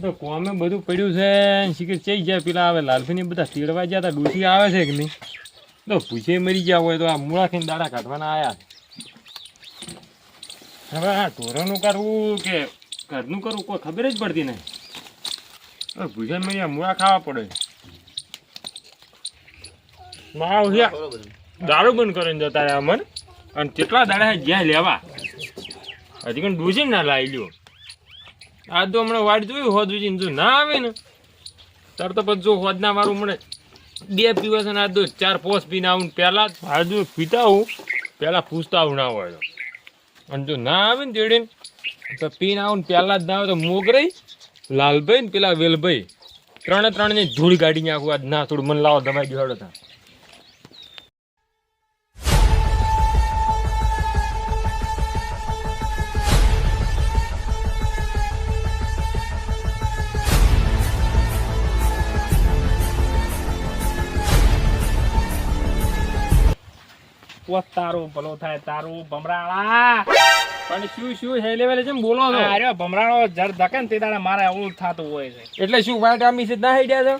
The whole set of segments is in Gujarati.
તો કોમે બધું પડ્યું છે. શીખર ચઈ ગયા પેલા આવે લાલભાઈ બધા તેડવા ગયા તા ડૂસી આવે છે કે નહીં? તો પૂછે મરી ગયા હોય તો આ મૂળા ખાઈને દાડા કાઢવાના આવ્યા હવે આ ઢોરોનું કરવું કે ઘરનું કરવું કોઈ ખબર જ પડતી નહીં. પૂછે મરી મૂળા ખાવા પડે. માવ દારૂ બંધ કરીને જતા રહ્યા અમન અને કેટલા દાડા ગયા લેવા. હજી પણ ડૂસી ના લાવી લ્યો. આ તો હમણાં વાડ જોયું, હોદ વિચીને જો ના આવે ને, તાર તો પછી જો હોદ ના મારું હમણાં બે પીવા ને આ તો ચાર પોસ પીને આવું પહેલા હાજુ પીતા હું પહેલા પૂછતા આવું ના હોય તો. અને જો ના આવે ને તેડીને તો પીને આવું ને પહેલા જ ના આવે તો મોગરાઈ, લાલભાઈ ને પેલા વેલભાઈ. ત્રણે ત્રણે ધૂળ કાઢીને આખું આજ ના થોડું મને લાવો દમાઈ દેવાડો તા. પોત તારું ભલો થાય તારું ભમરાળા. પણ શું શું હે લેવલે જેમ બોલો છો? અરે ભમરાળો જર ધકે ને તે દાડે મારે એવું થતું હોય છે. એટલે શું વાઈટ આમી છે ના હેડ્યા છો?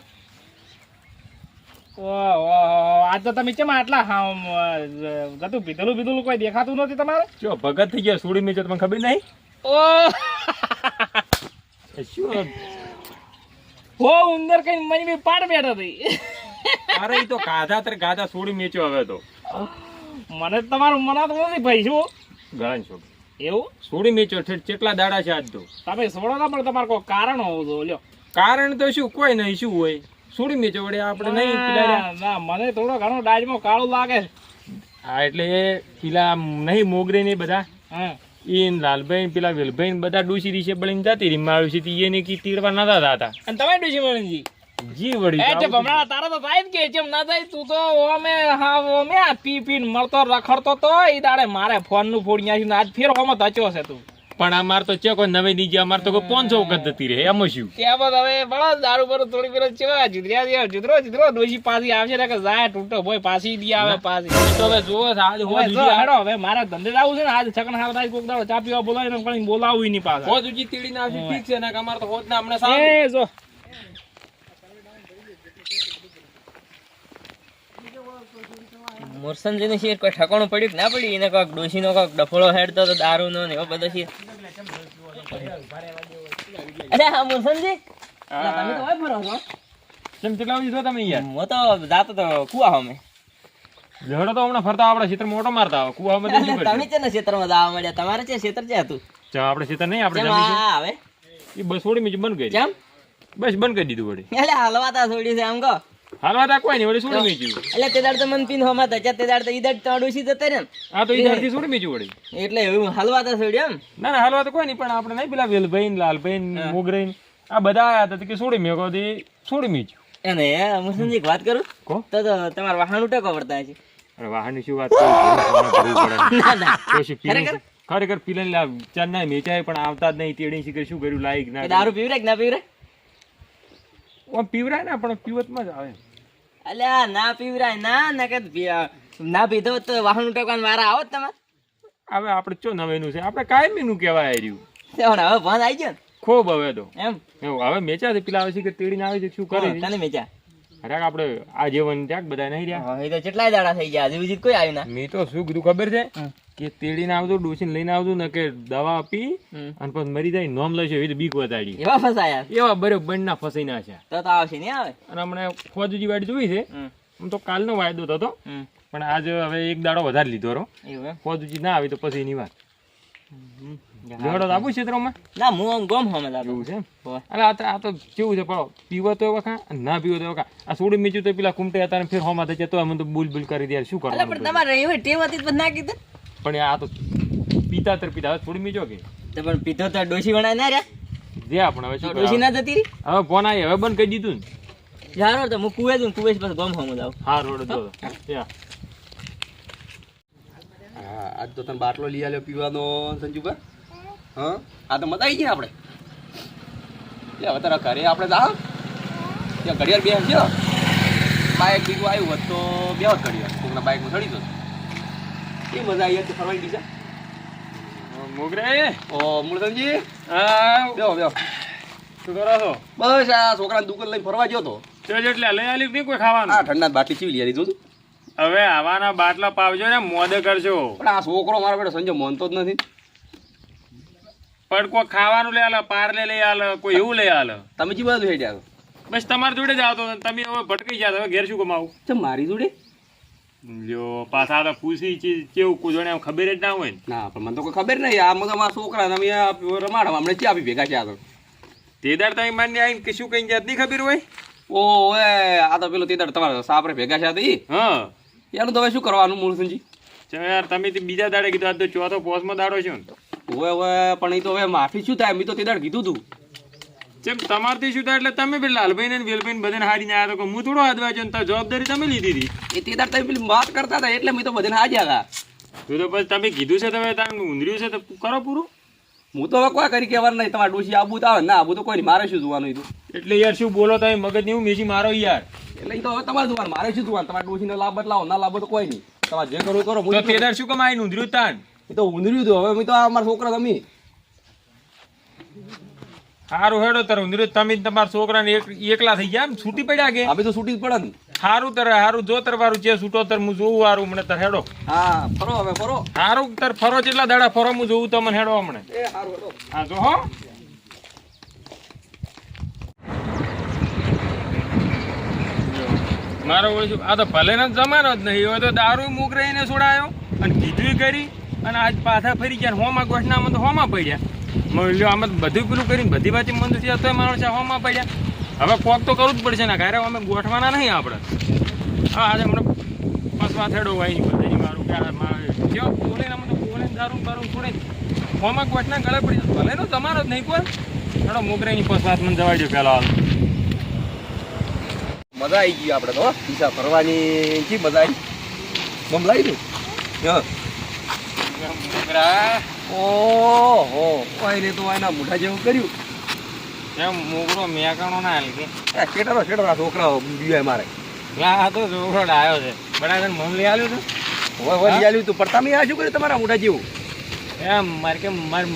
આજ તો તમે કેમ આટલા ગતું પીધેલું પીધેલું કોઈ દેખાતું નથી તમારે? જો ભગત થઈ ગયા સુડી મેચો તમને ખબર નહીં? ઓ શું હો ઉંદર કઈ મની પાડ બેઠો હતી. અરે તો ગાધા તર ગાધા સોડી મેચ્યો હવે તો. મને તમારું મનાતું નથી ભાઈ શું? ગળાન છો એવું? છોડી મેચો કેટલા દાડા છે આજ તો? તમે છોડો ના પણ તમારે કોઈ કારણ હોવું જોઈએ લ્યો. કારણ તો શું? કોઈ નહીં શું હોય? છોડી મેચો વડે આપણે નહીં ના મને થોડો ઘણો ડાજમાં કાળું લાગે હા એટલે એ પેલા નહીં મોગરે ને બધા. હા. ઈ લાલભાઈ પેલા વેલભાઈ બધા ડૂસી રીશે બળીને જતી રહી મારું છે એ એને કી તીડવા નતા હતા અને તમે ડૂસી મણજી જી વળી એ જે ભમરા તારા તો થાય કે જેમ ના થાય તું તો ઓમે હા ઓમે પી પીને મળતો રખડતો તો ઈ દાડે મારે ફોનનું ફોડી નાખ્યું આજ ફેર હોમાં તચ્યો છે તું. પણ અમાર તો ચેકો નવી નીચે અમાર તો કોઈ પાંચસો વખત જતી રહે એમ શું? ત્યાં બાદ હવે બળા દારૂ પર થોડી પેલો ચેવા જુદરિયા દે જુદરો જુદરો ડોશી પાછી આવશે ને કે જાય તૂટો ભોય પાછી દી આવે પાછી. તો હવે જોવો આજ હોદ જો હેડો હવે મારા ધંધે આવું છે ને આજ છકન હાલ થાય કોક દાડો ચા પીવા બોલાવીને પણ બોલાવું નહીં પાછા. હોદ તીડી ના આવશે ઠીક છે ને કે અમાર તો હોત ના હમણાં સારું એ જો. મોરસનજીનું શેર કોઈ ઠકાણું પડ્યું કે ના પડ્યું? એને કોઈક ડોશીનો કોઈક ડફોળો હેડતો તો દારૂનો ને એવો બધો શેર. અરે હા મોરસનજી? તમે તો હોય ફરો છો. કેમ કેટલા વાગે તમે યાર હું તો જાતો તો કુવા અમે ઝઘડો તો હમણાં ફરતા આપણે ક્ષેત્ર મોટો મારતા આવે. કુવામાં તો તમે છે ને ક્ષેત્રમાં દાવા મળ્યા તમારે છે ક્ષેત્ર છે હતું? ચા આપણે ક્ષેત્ર નહીં આપણે જમીન આવે. ઈ બસ મીઠી બંધ કરી કેમ? બસ બંધ કરી દીધું વળી. એટલે હલવાતા છોડી છે આમ કહો. હાલવા તા કોઈ નહીં વળી સોડી એટલે તે દાડ તો મન પીન હોમાં તે દાડ તો ઈ દાડ તો ડોશી જતા ને. આ તો ઈ ધરતી સોડી મીચ્યું વળી. એટલે એવું હલવાતા છોડ્યું એમ. ના ના હાલવા તો કોઈ નહીં પણ આપણે નહીં પેલા વેલભાઈ ને લાલભાઈ ને મોગરાઈ આ બધા આયા હતા કે સોડી સોડી મોરસનજી એક વાત કરું? તો તો તમારા વાહન ઉટેકો પડતા છે અરે વાહનની શું વાત કરું? ના ના. તો શું પીલી ખરેખર? પીલન પીલા લા ચાર ના મેચાય પણ આવતા જ નહીં તેડી શીખર શું કર્યું લાઈક ના દારૂ પીવરે કે ના પીવરે આમ પીવરાય ને પણ પીવતમાં જ આવે. અલ્યા ના પીવરાય ના ના કે ના પીધો તો વાહન ઉટકવાના વારા આવત તમે હવે આપણે ચો નવેનું છે? આપણે કાયમીનું કહેવાય રહ્યું. પણ હવે ભાન આવી ગયો ને. ખૂબ હવે તો. એમ? હવે મેચા છે પેલા આવે છે કે તેડીને આવે છે શું કરે તને મેચા? આપણે આ જીવન ત્યાગ બધા નહીં રહ્યા. તો કેટલા દાડા થઈ ગયા. હજી સુધી કોઈ આવ્યું ના. મેં તો શું કીધું ખબર છે? કે કે તેડીને આવતું ડોસીને લઈને આવતું ને કે દવા આપી. અને પછી મરી જાય નોમ લેશે એવી બીક વધારી એવા ફસાયા. એવા બરોબર ના ફસાઈ ના છે. તો તો આવશે નહીં આવે? અને હમણાં ફોજુજી વાડી જોઈ છે. આમ તો કાલનો વાયદો થતો પણ આજે હવે એક દાડો વધારે લીધો રો એવું ના આવી તો પછી એની વાત. ઝઘડો તો ક્ષેત્રમાં. ના હું આમ ગમ હમે દાદા છે અરે આ તો આ તો કેવું છે પણ પીવો તો વખા ના પીવો તો વખા આ સોડી મીચું તો પેલા કુમટે હતા ફેર હોમાં થઈ જતો અમે તો બુલ બુલ કરી દે શું કરવાનું પણ તમારે એવી ટેવ હતી તો ના કીધું? પણ આ તો પીતા તર પીતા હવે થોડી મીચો કે? તો પણ પીધો તો ડોશી વણા ના રે જે આપણે હવે શું ડોશી ના જતી હવે ફોન આવી હવે બંધ કરી દીધું ને. જારો તો હું કુવે દઉં કુવે પછી ગમ હમે જાવ હા રોડ જો. આજ તો તને બાટલો લઈ આલ્યો પીવાનો સંજુભા? હા? આ તો મજા આવી ગયા આપણે. લે હવે તારા ઘરે આપણે જા ત્યાં ઘડિયાળ બે છે બાઇક બીજું આવ્યું હોત તો બે હોત ઘડિયાળ. કોકના બાઇકમાં ચડી તો. એ મજા આવી હતી ફરવાની બીજા? મોગરે ઓ મૂળધનજી હા બેહો બેહો. શું કરો છો? બસ આ છોકરાને દુકાન લઈને ફરવા ગયો તો. એટલે લઈ આલી નહીં કોઈ આ ઠંડા બાટલી ચીવી લઈ હતું હવે આવાના બાટલા પાવજો ને મોદે કરજો. પણ આ છોકરો મારો બેટો સંજય મોનતો જ નથી. પણ કોઈ ખાવાનું લઈ આલે પારલે લઈ આલે કોઈ એવું લઈ આલે. તમે જી બધું હેડ્યા બસ તમારી જોડે જ આવતો તમે હવે ભટકી ગયા હવે ઘેર શું કમાવું? તો મારી જોડે? લ્યો પાછા તો પૂછી ચીજ કેવું કોઈ એમ ખબર જ ના હોય ના. પણ મને તો કોઈ ખબર નહીં. આ તો મારા છોકરા તમે રમાડવા હમણાં ચી આપી ભેગા છે તો? તે દાડ તમે માન્ય આવીને કે શું કઈ જાત નહીં ખબર હોય? ઓ આ તો પેલો તેદાર તમારા સાપરે ભેગા છે આ હા. એનું તો હવે શું કરવાનું ચલો યાર તમે બીજા દાડે કીધું આ તો ચોથો પોસમાં દાડો છે ને. હવે હવે પણ એ તો હવે માફી શું થાય? મેં તો તે દાડ કીધું તું. જેમ તમારથી શું થાય એટલે તમે પેલા લાલભાઈ ને વેલભાઈ બધાને હારીને આવ્યા તો હું થોડો હાથવા છે તો જવાબદારી તમે લીધી હતી. એ તેદાર તમે પેલી વાત કરતા હતા એટલે મેં તો બધાને હાજ્યા હતા. તો તો પછી તમે કીધું છે તમે તમે ઊંધર્યું છે તો કરો પૂરું. હું તો હવે કોઈ કરી કહેવાનું નહીં તમારે ડોસી આબુ તો આવે ના આબુ તો કોઈ નહીં મારે શું જોવાનું હતું એટલે યાર શું બોલો તમે મગજ નહીં મેસી મારો યાર. એટલે તો હવે તમારે જોવાનું મારે શું જોવાનું? તમારે ડોશીને લાભ બદલાવો ના લાભો તો કોઈ નહીં. તમારે જે કરવું કરો હું તે શું કમાય ઊંધર્યું તાન? એ તો ઉંદર્યું હતું. હવે તો આ મારા છોકરા તમે સારું હેડો તાર ઊંધર્યું. તમે તમારા છોકરાને એકલા થઈ ગયા છૂટી પડ્યા કે? હવે તો છૂટી પડે ને. સારું તારે સારું જો તાર વારું જે છૂટો તાર હું જોઉં વારું મને તાર હેડો. હા ફરો હવે ફરો. સારું તાર ફરો જેટલા દાડા ફરો હું જોઉં તમને હેડો હમણે. એ સારું હેડો હા જો હો. મારો આ તો ભલે જમાનો જ નહીં. હવે તો દારૂ મૂક રહીને છોડાયો અને કીધું કરી. અને આજ પાછા ફરી ગયા હોમાં ગોઠના તો હોમાં પડ્યા. મેં લ્યો આમાં તો બધું પેલું કરીને બધી વાત મંદ થયા તો માણસ છે હોમાં પડ્યા. હવે કોક તો કરવું જ પડશે ને ઘરે અમે ગોઠવાના નહીં આપણે. હા, આજે હમણાં પસવા થેડો હોય બધા મારું કે મારે કેવો બોલે ને તો બોલે દારૂ બારૂ છોડે હોમાં ગોઠના ગળે પડી જાય. ભલે નો તમારો જ નહીં કોઈ. થોડો મોગરાની પસવાત મને જવા દો પેલા હાલ. મજા આવી ગઈ આપણે તો પીસા ફરવાની કી મજા આવી બમ લાવી દઉં હા. મોગરા ઓહો ને તો એના મોઢા જેવું કર્યું. એમ મોગરો મેકાણો ના હાલ કેટલો કેટલો છોકરાઓ બીવાય મારે. આ તો છોકરો આવ્યો છે. બરાબર મન લઈ આવ્યું હવે વળી આવ્યું તું પડતા મેં આ શું કર્યું તમારા મોઢા જેવું? એમ મારે કે મારે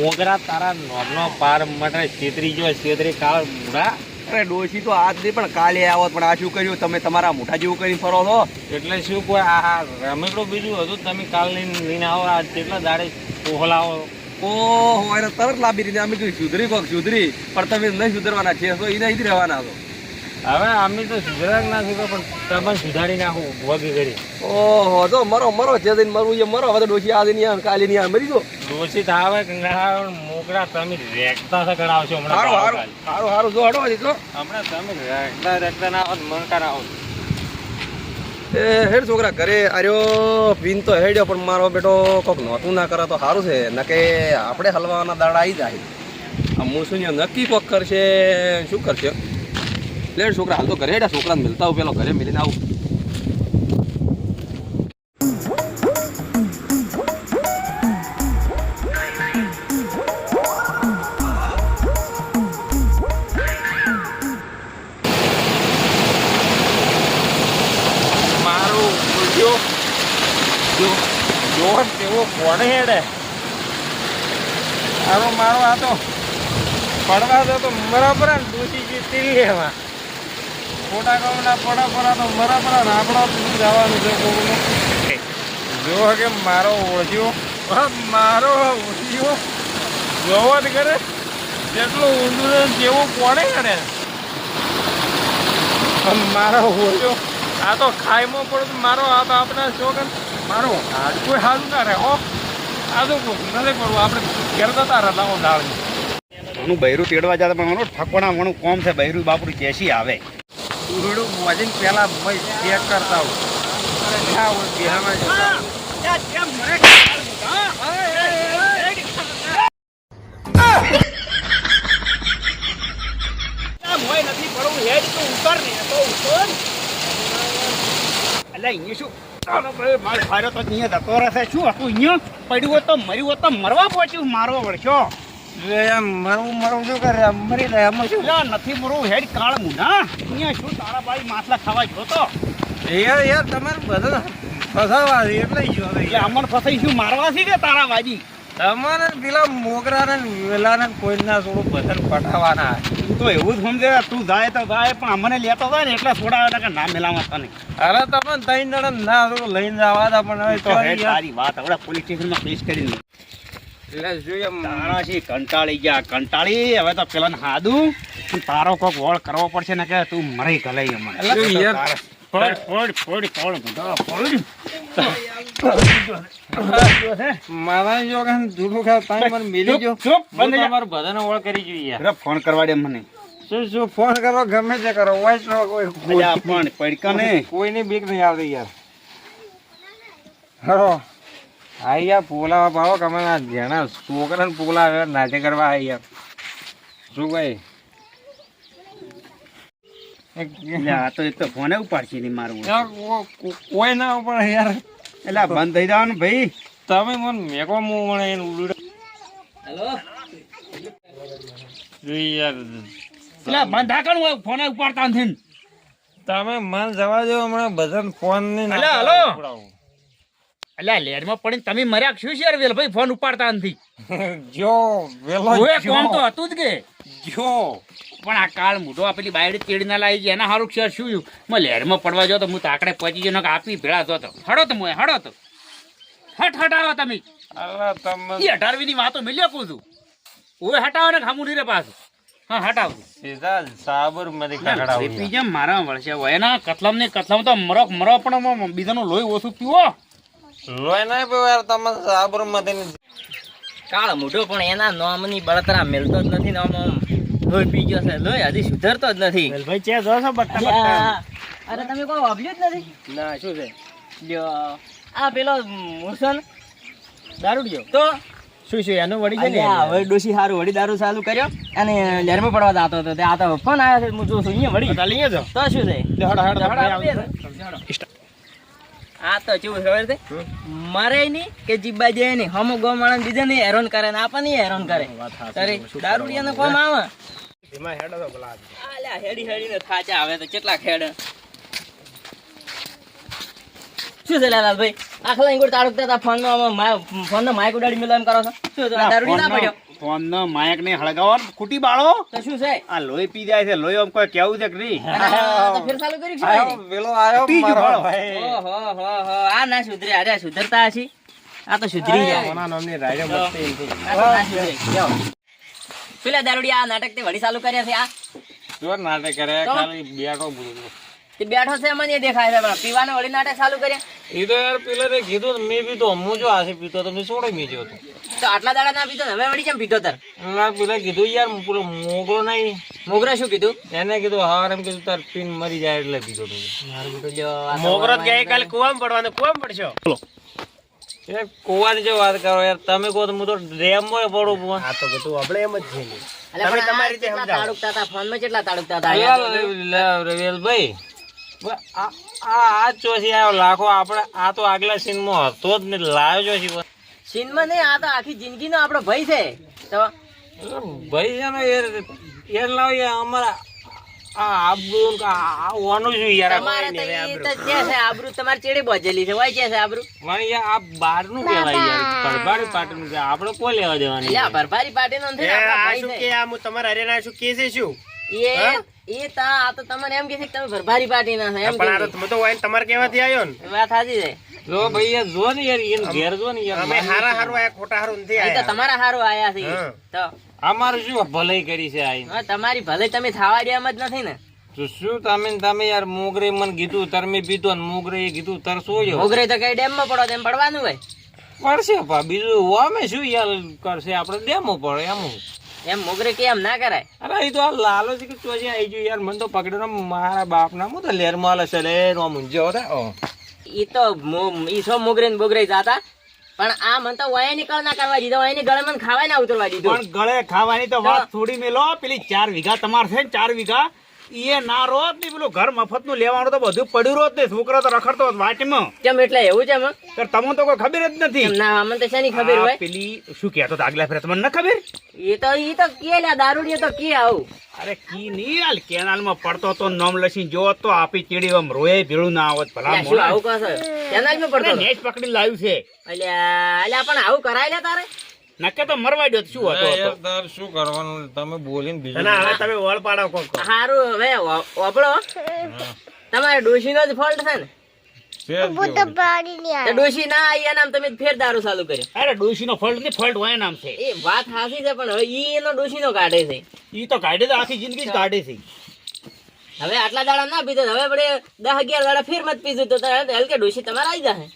મોગરા તારા નોબનો પાર માટે છેતરી ગયો છેતરી કાળ મોગરા અરે ડોશી તો આજ નહીં પણ કાલે આવો પણ આ શું કર્યું? તમે તમારા મોટા જેવું કરીને ફરો છો? એટલે શું કોઈ આ રમેકડું બીજું હતું તમે કાલ લઈને આવો આ કેટલા દાડે કોહલાવો ઓહો એને તરત લાંબી રીતે અમે કીધું સુધરી કોક સુધરી પણ તમે નહીં સુધરવાના છે તો નહીં રહેવાના છો. હવે અમે તો સુધરાક ના સુધરો પણ તમે સુધારી નાખો ભોગી કરી. ઓહો તો મરો મરો જે દિન મરવું એ મરો. હવે તો ડોશી આજે નહીં આવે કાલે ની મરી જો દોષિત આવે કે ના આવે મોગરા તમે રેખતા છે કરાવશો હમણાં સારું કાલ. સારું સારું જો હડો હજી તો. હમણાં તમે રેકતા રેકતા ના આવો મન કરા ના આવો. એ હેડ છોકરા ઘરે આર્યો પીન તો હેડ્યો પણ મારો બેટો કોક નોતું ના કરે તો સારું છે નકે આપણે હલવાના દાડા આવી જાય. આ શું નક્કી કોક કરશે શું કરશે? લેડ છોકરા હાલ તો ઘરે છોકરા છોકરાને મિલતા પેલો ઘરે મિલીને આવું. મારું જો જો કેવો કોણ હેડે? આનો મારો આ તો પડવા દો તો બરાબર દૂધી જીતી લેવા ખોટા ગામના પડા પડા તો બરાબર ને આપણો દૂધ જવાનું છે કોકનું. જો કે મારો ઓળખ્યો હા, મારો ઓળખ્યો જોવો જ કરે. જેટલું ઊંધું જેવું કોણે હેડે મારો ઓળખ્યો આ તો ખાઈમાં પડે તો મારો આ તો આપણા છોકર મારો કોઈ હાલું ના રહે હો. આ તો નથી પડવું. આપણે ઘેર જતા રહે લાવો દાળ બૈરું તેડવા જતા પણ એનું ઠકોણા મણું કોમ છે. બૈરું બાપરું જેસી આવે. ઉરડું મોજીને પેલા મય ચેક કરતા હું ના હોય બિહારમાં પડ્યું તો મર્યું તો મરવા પહોંચ્યું, મારવા એમ મરવું મરવું શું કરે? મરી જાય એમાં શું? નથી મરવું હેડ કાળ મુના. અહીંયા શું તારા બાઈ માથલા ખાવા જોતો યાર યાર તમારે બધા ફસાવા છે એટલે જ એટલે અમર ફસાઈ શું મારવા છે કે તારા વાજી તમારે પેલા મોગરા ને વેલા ને કોઈ ના થોડું બધા પટાવાના. તું એવું જ સમજે તું જાય તો જાય પણ અમને લેતો જાય ને એટલે છોડાવે કે ના મેલામાં તને. અરે તમે ત્રણ જણા ના થોડું લઈને જવા હતા પણ હવે તો તો તારી વાત હવે પોલીસ સ્ટેશનમાં કેસ કરીને. એટલે જોઈએ તારા છે કંટાળી ગયા? કંટાળી? હવે તો પેલા હાદું. તારો કોક વોળ કરવો પડશે ને કે તું મરી ગલે અમને. એટલે યાર, તારે- ફોડ ફોડ ફોડ ફોડ બધા ફોડ મારા જો કે જુઠું ખાવ મને મિલી જો ચૂપ, ચૂપ, બંધ હું થઈ જા. તમારું બધાને ઓળ કરી જોઈએ અરે ફોન કરવા દે મને. શું શું ફોન કરો ગમે તે કરો વોઇસ નો કોઈ અલ્યા પણ પડકા ને. કોઈની બીક નહીં આવતી યાર. હરો. યાર પોલાવા ભાવો ગમે ના જેના છોકરાને પોલા નાચે કરવા આ શું ભાઈ? આ તો એક તો ફોને ઉપાડશે નહીં મારું કોઈ ના યાર. એટલે બંધ થઈ જવાનું ભાઈ. તમે મને મેકો મું મને એને ઉડું હેલો? યાર. એટલે બંધ હાકણ હોય ફોને ઉપાડતા નથી તમે મન જવા દો હમણાં બધા ફોન ને હલો. લેરમાં પડીને તમે મર્યા શું છે યાર ફોન ઉપાડતા નથી. જો વેલો ઓએ કોમ તો હતું જ કે. જો. પણ આ કાળ મૂઢો આ બાયડી તેડી ના લાવી છે એના હારું ક્ષર શું થયું? મેં લહેરમાં પડવા જો તો હું તાકડે ભેળા જો તો. હડો તો મોય હડો તો. હટ હટાવો તમે. એ અઢારવી ની વાતો મિલ્યો કહું છું. ઓય હટાવો ને ખામું નહીં રે પાછું. હા હટાવ. સીધા ખકડાવું જેમ મારા વળશે હોય ના કતલમ ને કતલમ તો મરો મરો પણ બીજાનું લોહી ઓછું પીવો. લોય ના પીવો તમે સાબરમતી કાળ મોઢો પણ એના નોમની બળતરા મેલતો જ નથી નોમ આમ લોહી પી ગયો છે લોહી હજી સુધરતો જ નથી. ભાઈ ચે જો છો અલ્યા, અરે તમે કોઈ વાપર્યું જ નથી? ના શું છે? લ્યો, આ પેલો મુસન દારૂડિયો તો? શું શું એનું વળી અલ્યા, હવે ડોશી હારું વળી દારૂ ચાલુ કર્યો અને લહેરમાં પડવા જતો હતો. તે આ તો ફોન આવ્યો છે હું જોઉં છું અહીંયા વળી. લઈએ જો તો શું છે? હડો હડો હડો, આપીએ ને. આ તો કેવું ખબર છે? મરે નહીં કે જીબ્બા જાય નહીં. હમો ગો માણસ બીજા ને હેરાન કરે ને આપણને હેરાન કરે. અરે દારૂડિયા નો કોમ આવે. આલ્યા હેડી હેડીને થાચા. આવે તો કેટલા ખેડ. શું છે લાલભાઈ આખલા ઇંગોડ તાળુકતા ફોન નો ફોન નો માઇક ઉડાડી મેલો એમ કરો છો? શું છે? દારૂડી ના પડ્યો? ફોન નો માયક ને હળગાવો. ખૂટી બાળો. તો શું છે? આ લોહી પી જાય છે. લોહી આમ કોઈ કેવું છે કે નહીં? તો ફેર ચાલુ કરી છે. વેલો આયો મારો. ભાઈ. ઓહો હો હો આ ના સુધરે અરે સુધરતા હશી. આ તો સુધરી જાય. કોના નામની રાયડો મસ્તી હતી. આ તો ના સુધરે. જાઓ. પેલા દારૂડી આ નાટક તે વળી ચાલુ કર્યા છે આ. જો નાટક કરે? ખાલી બેઠો બોલું તે બેઠો છે મને એ દેખાય છે પણ પીવાના વળી નાટક ચાલુ કર્યા. એ તો યાર પેલા તે કીધું મેં પીતો હું જો આશે પીતો તો મેં સોડે મેચ્યો હતો તો. આટલા દાડા ના પીતો હવે વળી કેમ પીતો તાર? ના પેલા કીધું યાર પેલો મોગરો નહીં. મોગરા શું કીધું? એને કીધું હાર એમ કીધું તાર પીન મરી જાય એટલે પીધો તું. મોગરો ગઈ કુવામાં પડવાનો કુવામાં પડશો? એ કુવાની જે વાત કરો યાર તમે કહો તો હું તો ડેમમાં પડું પણ આ તો બધું આપણે એમ જ છે. તમે તમારી રીતે હતા? ફોનમાં કેટલા તાડુકતા હતા રવેલભાઈ. આ આ આ ચોથી આવ્યો લાખો આપણે આ તો આગલા સીનમાં હતો જ ને લાવ્યો ચોથી સીનમાં નહીં આ તો આખી જિંદગીનો આપણો ભય છે. તો ભાઈ છે ને યાર યાર લાવ યાર અમારા આ આબરૂ આ આ ઓનું શું યાર? તમારે તો જે છે આબરૂ તમારે ચેડી બોજેલી છે હોય છે આબરૂ. મને યાર આ બારનું કહેવાય યાર પરબારી પાટનું છે આપણે કોઈ લેવા દેવાની આ ભરભારી પાર્ટી નો નથી આ ભય છે. આ તમારા હરિયાણા શું કે છે શું? એ એ તા આ તો તમને એમ કે છે કે તમે ભરભારી પાર્ટી ના છો એમ કે છે. તમે તો વાઈન તમારે કેવાથી આવ્યો ને? વાત સાચી છે. જો ભાઈ યાર જો ને યાર એને ઘેર જો ને યાર હારા હારું આયા ખોટા હારું નથી એ તો તમારા હારું આયા છે. તો અમારું શું ભલાઈ કરી છે આ તમારી ભલે તમે થાવા દે જ નથી ને. તો શું તમે તમે યાર મોગરે મને કીધું તરમી પીધું ને મોગરે કીધું તર સોયો મોગરે તો કઈ ડેમમાં પડો તેમ પડવાનું હોય. પડશે પા બીજું અમે શું યાર કરશે? આપણે ડેમો પડે એમ એમ મોગરે કે એમ ના કરાય? અરે એ તો આ લાલો છે કે ચોજી આવી ગયું યાર. મને તો પકડ્યો ને મારા બાપ ના હું તો લેરમાં છે લે નો મુંજો હતા ઈ તો ઈ સો મોગરે ને બોગરે જાતા. પણ આ મન તો વાય નીકળ ના કરવા દીધો. એની ગળે મને ખાવાય ના ઉતરવા દીધો. પણ ગળે ખાવાની તો વાત થોડી મેલો. પેલી ચાર વીઘા તમારે છે ને ચાર વીઘા. એ ના રોત ને પેલું ઘર મફતનું લેવાનું તો બધું પડ્યું રોત ને. છોકરો તો રખડતો વાટમાં. કેમ એટલે એવું છે એમ? તમને તો કોઈ ખબર જ નથી. ના અમને તો શેની ખબર હોય? પેલી શું કહેતો આગલા ફેરે તમને ન ખબર? એ તો એ તો કે લે દારૂડી તો કે આવું. અરે કી ની હાલ કેનાલમાં પડતો તો નોમ લસી જો તો આપી ચીડી આમ રોય ભેળું ના આવત ભલા મોળા શું આવું કહો કેનાલમાં પડતો? નેટ પકડી લાવ્યું છે. અલ્યા અલ્યા પણ આવું કરાય લે તારે? નકે તો મરવા દો શું હતો. તાર શું કરવાનું? તમે બોલીને બીજું ના હવે તમે વળ પાડો કોક. સારું હવે ઓપડો તમારે ડોશીનો જ ફોલ્ટ છે ને? ડોશી ના આવી એના તમે ફેર દારૂ ચાલુ કર્યો. અરે ડોશીનો ફોલ્ટ નહીં ફોલ્ટ હોય નામ છે. એ વાત હાસી છે પણ હવે ઈ એનો ડોશીનો કાઢે છે. ઈ તો કાઢે તો આખી જિંદગી જ કાઢે છે. હવે આટલા દાડા ના પીધો હવે આપણે દસ અગિયાર દાડા ફેર મત પીધું તો હલકે ડોશી તમારે આવી જશે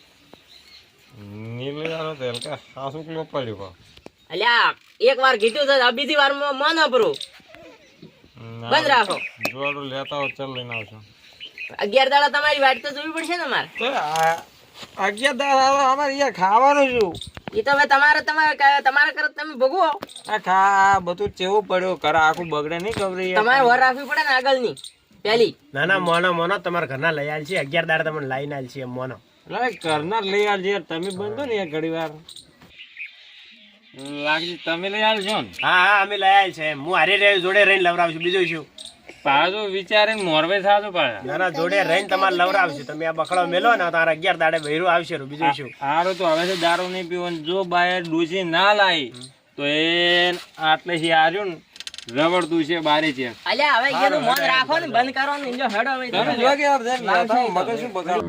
નીલે યાર કિલો પડ્યું અલ્યા એક વાર કીધું છે બીજી વાર મન અપરું બંધ રાખો. જોડું લેતા હો ચાલ લઈને આવશો. અગિયાર દાડા તમારી વાટ તો જોવી પડશે ને મારે અગિયાર દાડા અમારે અહીંયા ખાવાનું શું એ તો હવે તમારે તમારે તમારા કરત તમે ભોગવો. આ ખા બધું ચેવું પડ્યો. કર આખું બગડે નહીં ખબર તમારે વર રાખવી પડે ને આગળની. પેલી. ના ના મોનો મોનો તમારા ઘરના લઈ આલ છે. અગિયાર દાડા તમને લઈને આલ છે મોનો. કરનાર લઈ આવજો છે. તમે બંધો ને ઘડી વાર લાગજી તમે લઈ આવજો ને? હા હા અમે લઈ આવેલ છે. હું હારે રહે જોડે રહીને લવરાવશું બીજું શું? પાછું વિચારે મોરવે થાજો પાછા. ના ના જોડે રહીને તમારે લવરાવશું તમે આ બકડો મેલો ને તારા અગિયાર દાડે ભૈરું આવશે બીજું શું? સારું તો હવે દારૂ નહીં પીવાનું જો બાય ડૂસી ના લાવી તો એ આટલે થી આર્યું ને રબડ છે બારે છે. અલ્યા હવે એનું મન રાખો ને બંધ કરો ને જો હેડો હવે. તમે જો કે મગજ શું બગાડ?